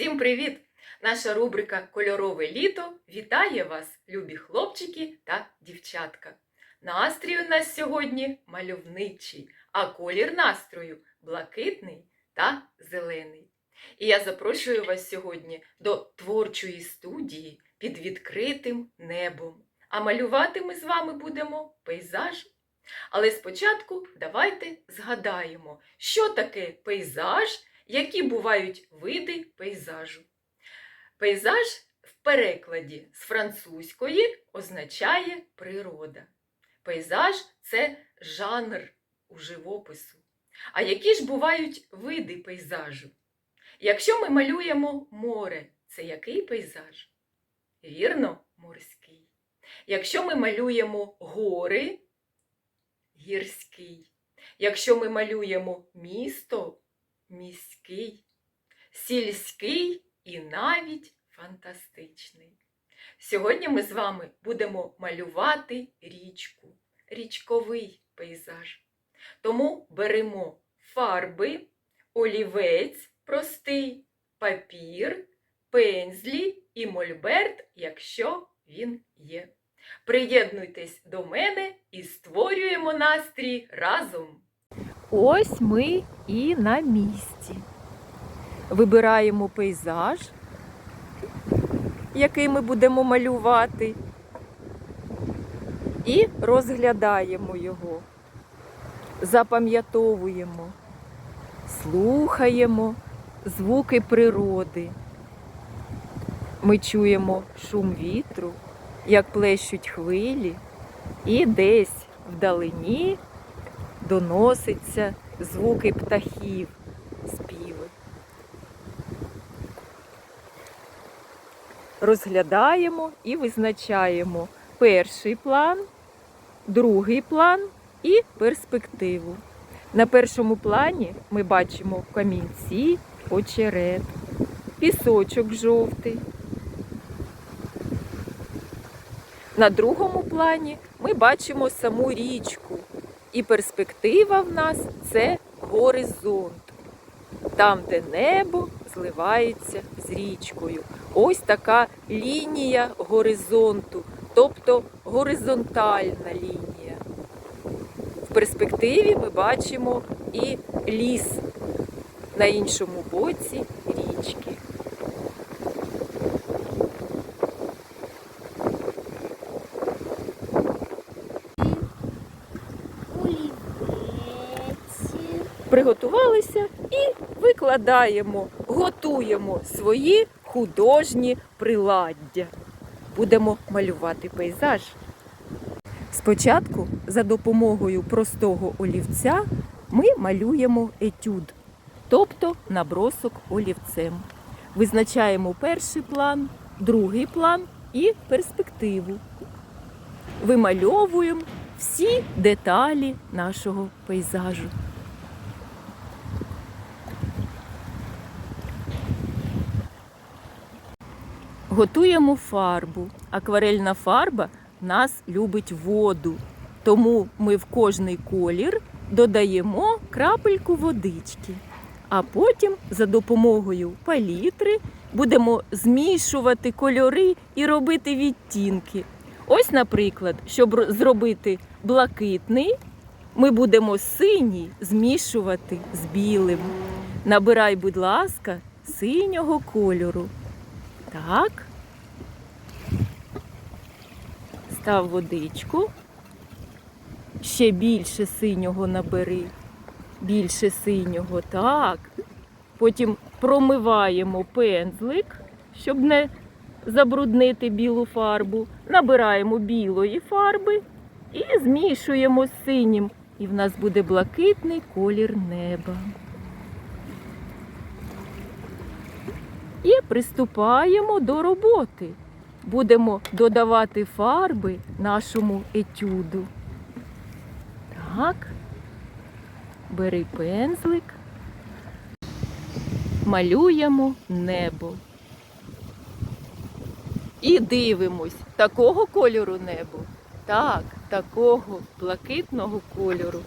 Всім привіт! Наша рубрика Кольорове літо вітає вас, любі хлопчики та дівчатка. Настрій у нас сьогодні мальовничий, а колір настрою блакитний та зелений. І я запрошую вас сьогодні до творчої студії під відкритим небом. А малювати ми з вами будемо пейзаж. Але спочатку давайте згадаємо, що таке пейзаж які бувають види пейзажу. Пейзаж в перекладі з французької означає природа. Пейзаж це жанр у живопису. А які ж бувають види пейзажу? Якщо ми малюємо море, це який пейзаж? Вірно, морський. Якщо ми малюємо гори, гірський. Якщо ми малюємо місто, міський, сільський і навіть фантастичний. Сьогодні ми з вами будемо малювати річку, річковий пейзаж. Тому беремо фарби, олівець простий, папір, пензлі і мольберт, якщо він є. Приєднуйтесь до мене і створюємо настрій разом. Ось ми і на місці. Вибираємо пейзаж, який ми будемо малювати, і розглядаємо його, запам'ятовуємо, слухаємо звуки природи. Ми чуємо шум вітру, як плещуть хвилі, і десь вдалині доноситься звуки птахів, співи. Розглядаємо і визначаємо перший план, другий план і перспективу. На першому плані ми бачимо камінці, очерет, пісочок жовтий. На другому плані ми бачимо саму річку, і перспектива в нас це горизонт. Там, де небо зливається з річкою. Ось така лінія горизонту, тобто горизонтальна лінія. В перспективі ми бачимо і ліс на іншому боці річки. олівець, Приготувалися і викладаємо, готуємо свої художні приладдя. Будемо малювати пейзаж. Спочатку за допомогою простого олівця ми малюємо етюд, тобто набросок олівцем. Визначаємо перший план, другий план і перспективу. Вимальовуємо всі деталі нашого пейзажу. Готуємо фарбу. Акварельна фарба нас любить воду, тому ми в кожний колір додаємо крапельку водички, а потім за допомогою палітри будемо змішувати кольори і робити відтінки. Ось, наприклад, щоб зробити блакитний, ми будемо синій змішувати з білим. Набирай, будь ласка, синього кольору. Так. Став водичку. Ще більше синього набери. Більше синього. Так. Потім промиваємо пензлик, щоб не забруднити білу фарбу. Набираємо білої фарби і змішуємо з синім. І в нас буде блакитний колір неба. І приступаємо до роботи. Будемо додавати фарби нашому етюду. Так. Бери пензлик. Малюємо небо. І дивимось, такого кольору небо. Так, такого блакитного кольору.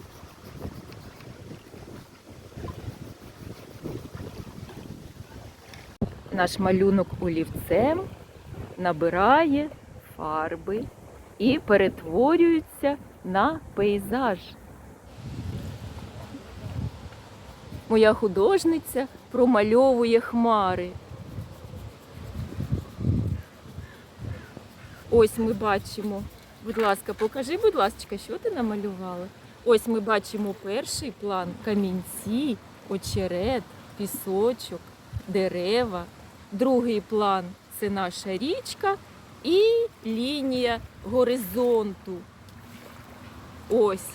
Наш малюнок олівцем набирає фарби і перетворюється на пейзаж. Моя художниця промальовує хмари. Ось ми бачимо. Будь ласка, покажи, будь ласка, що ти намалювала? Ось ми бачимо перший план камінці, очерет, пісочок, дерева. Другий план це наша річка і лінія горизонту. Ось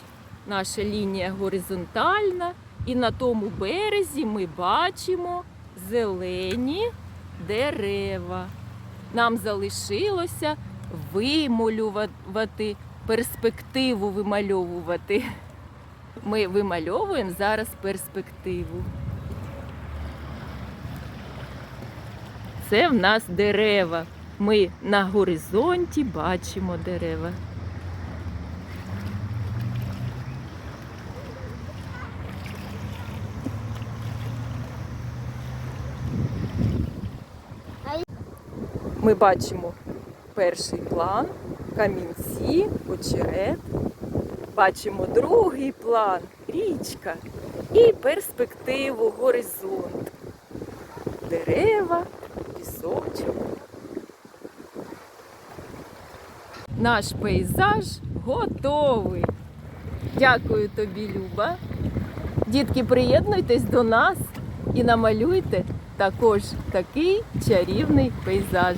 наша лінія горизонтальна, і на тому березі ми бачимо зелені дерева. Нам залишилося вималювати, перспективу вимальовувати. Ми вимальовуємо зараз перспективу. Це в нас дерева. Ми на горизонті бачимо дерева. Ми бачимо перший план, камінці, очерет. Бачимо другий план, річка і перспективу горизонт. Дерева, пісочок. Наш пейзаж готовий. Дякую тобі, Люба. Дітки, приєднуйтесь до нас і намалюйте також такий чарівний пейзаж.